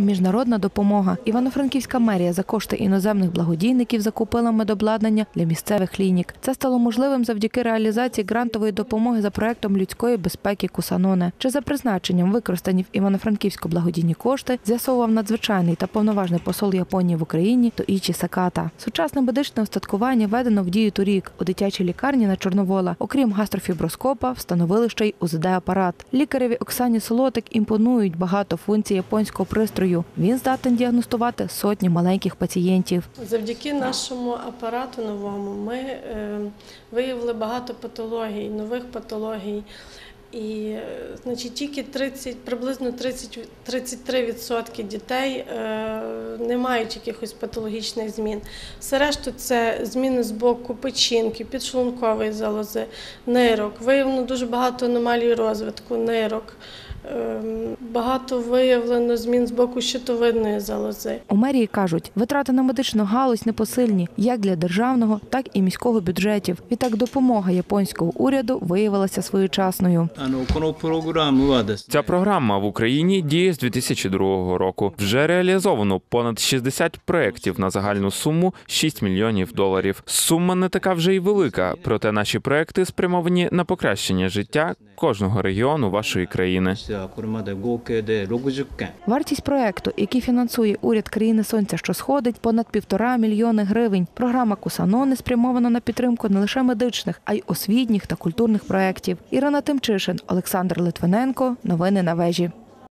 міжнародна допомога. Івано-Франківська мерія за кошти іноземних благодійників закупила медобладнання для місцевих клінік. Це стало можливим завдяки реалізації грантової допомоги за проектом людської безпеки Кусаноне. Чи за призначенням використані в Івано-Франківську благодійні кошти, з'ясовував надзвичайний та повноважний посол Японії в Україні Тоічі Саката. Сучасне медичне устаткування введено в дію торік. У дитячій лікарні на Чорновола, окрім гастрофіброскопа, встановили ще й УЗД-апарат. Лікареві Оксані Солотик імпонують багато функцій японського пристрою. Він здатен діагностувати сотні маленьких пацієнтів. Завдяки нашому апарату новому ми е, виявили багато патологій, нових патологій. І е, значить, тільки 30, приблизно 30, 33% дітей е, не мають якихось патологічних змін. Все решту це зміни з боку печінки, підшлункової залози, нирок. Виявлено дуже багато аномалій розвитку нирок. Ем, багато виявлено змін з боку щитовидної залози. У мерії кажуть, витрати на медичну галузь непосильні як для державного, так і міського бюджетів. Відтак допомога японського уряду виявилася своєчасною. Ця програма в Україні діє з 2002 року. Вже реалізовано понад 60 проєктів на загальну суму 6 мільйонів доларів. Сума не така вже й велика, проте наші проекти спрямовані на покращення життя кожного регіону вашої країни. Вартість проекту, який фінансує уряд країни Сонця, що сходить, понад півтора мільйони гривень. Програма Кусанони спрямована на підтримку не лише медичних, а й освітніх та культурних проєктів. Ірина Тимчишин, Олександр Литвиненко, новини на вежі.